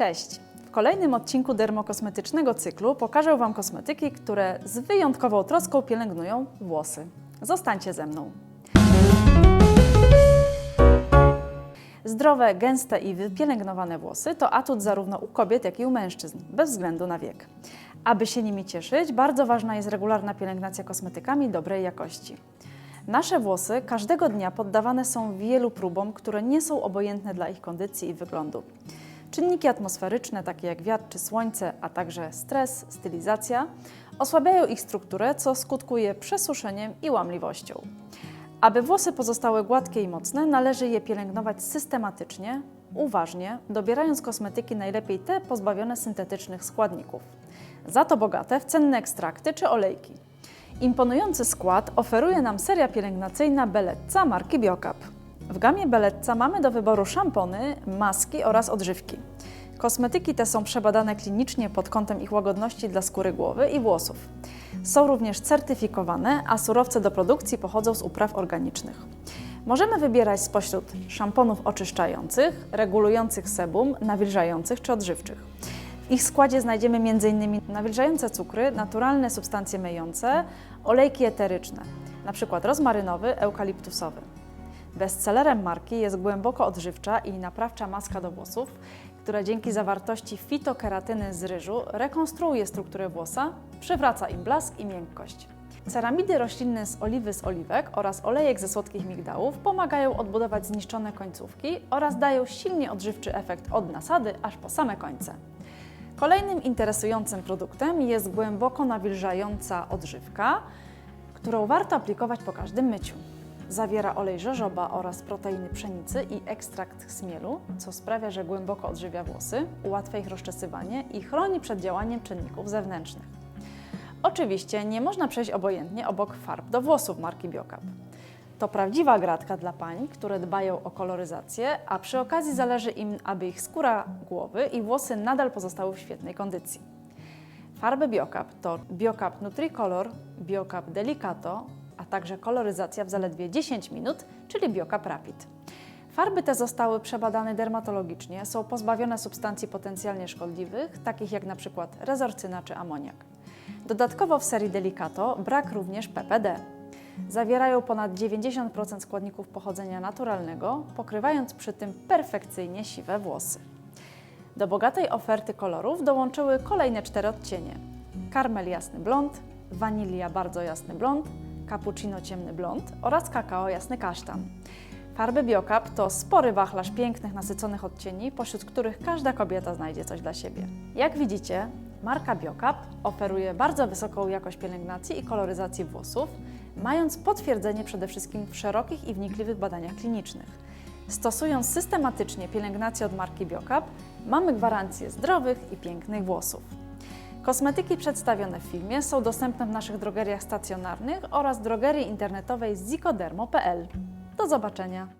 Cześć! W kolejnym odcinku dermokosmetycznego cyklu pokażę Wam kosmetyki, które z wyjątkową troską pielęgnują włosy. Zostańcie ze mną. Zdrowe, gęste i wypielęgnowane włosy to atut zarówno u kobiet, jak i u mężczyzn, bez względu na wiek. Aby się nimi cieszyć, bardzo ważna jest regularna pielęgnacja kosmetykami dobrej jakości. Nasze włosy każdego dnia poddawane są wielu próbom, które nie są obojętne dla ich kondycji i wyglądu. Czynniki atmosferyczne, takie jak wiatr czy słońce, a także stres, stylizacja, osłabiają ich strukturę, co skutkuje przesuszeniem i łamliwością. Aby włosy pozostały gładkie i mocne, należy je pielęgnować systematycznie, uważnie, dobierając kosmetyki najlepiej te pozbawione syntetycznych składników. Za to bogate w cenne ekstrakty czy olejki. Imponujący skład oferuje nam seria pielęgnacyjna Beletza marki Biocap. W gamie Beletza mamy do wyboru szampony, maski oraz odżywki. Kosmetyki te są przebadane klinicznie pod kątem ich łagodności dla skóry głowy i włosów. Są również certyfikowane, a surowce do produkcji pochodzą z upraw organicznych. Możemy wybierać spośród szamponów oczyszczających, regulujących sebum, nawilżających czy odżywczych. W ich składzie znajdziemy m.in. nawilżające cukry, naturalne substancje myjące, olejki eteryczne, np. rozmarynowy, eukaliptusowy. Bestsellerem marki jest głęboko odżywcza i naprawcza maska do włosów, która dzięki zawartości fitokeratyny z ryżu rekonstruuje strukturę włosa, przywraca im blask i miękkość. Ceramidy roślinne z oliwy z oliwek oraz olejek ze słodkich migdałów pomagają odbudować zniszczone końcówki oraz dają silnie odżywczy efekt od nasady aż po same końce. Kolejnym interesującym produktem jest głęboko nawilżająca odżywka, którą warto aplikować po każdym myciu. Zawiera olej żożoba oraz proteiny pszenicy i ekstrakt chmielu, co sprawia, że głęboko odżywia włosy, ułatwia ich rozczesywanie i chroni przed działaniem czynników zewnętrznych. Oczywiście nie można przejść obojętnie obok farb do włosów marki Biocap. To prawdziwa gratka dla pań, które dbają o koloryzację, a przy okazji zależy im, aby ich skóra głowy i włosy nadal pozostały w świetnej kondycji. Farby Biocap to Biocap Nutricolor, Biocap Delicato, a także koloryzacja w zaledwie 10 minut, czyli Biocap Rapid. Farby te zostały przebadane dermatologicznie, są pozbawione substancji potencjalnie szkodliwych, takich jak np. rezorcyna czy amoniak. Dodatkowo w serii Delicato brak również PPD. Zawierają ponad 90% składników pochodzenia naturalnego, pokrywając przy tym perfekcyjnie siwe włosy. Do bogatej oferty kolorów dołączyły kolejne cztery odcienie: karmel jasny blond, wanilia bardzo jasny blond, cappuccino ciemny blond oraz kakao jasny kasztan. Farby Biocap to spory wachlarz pięknych, nasyconych odcieni, pośród których każda kobieta znajdzie coś dla siebie. Jak widzicie, marka Biocap oferuje bardzo wysoką jakość pielęgnacji i koloryzacji włosów, mając potwierdzenie przede wszystkim w szerokich i wnikliwych badaniach klinicznych. Stosując systematycznie pielęgnację od marki Biocap, mamy gwarancję zdrowych i pięknych włosów. Kosmetyki przedstawione w filmie są dostępne w naszych drogeriach stacjonarnych oraz drogerii internetowej zikodermo.pl. Do zobaczenia!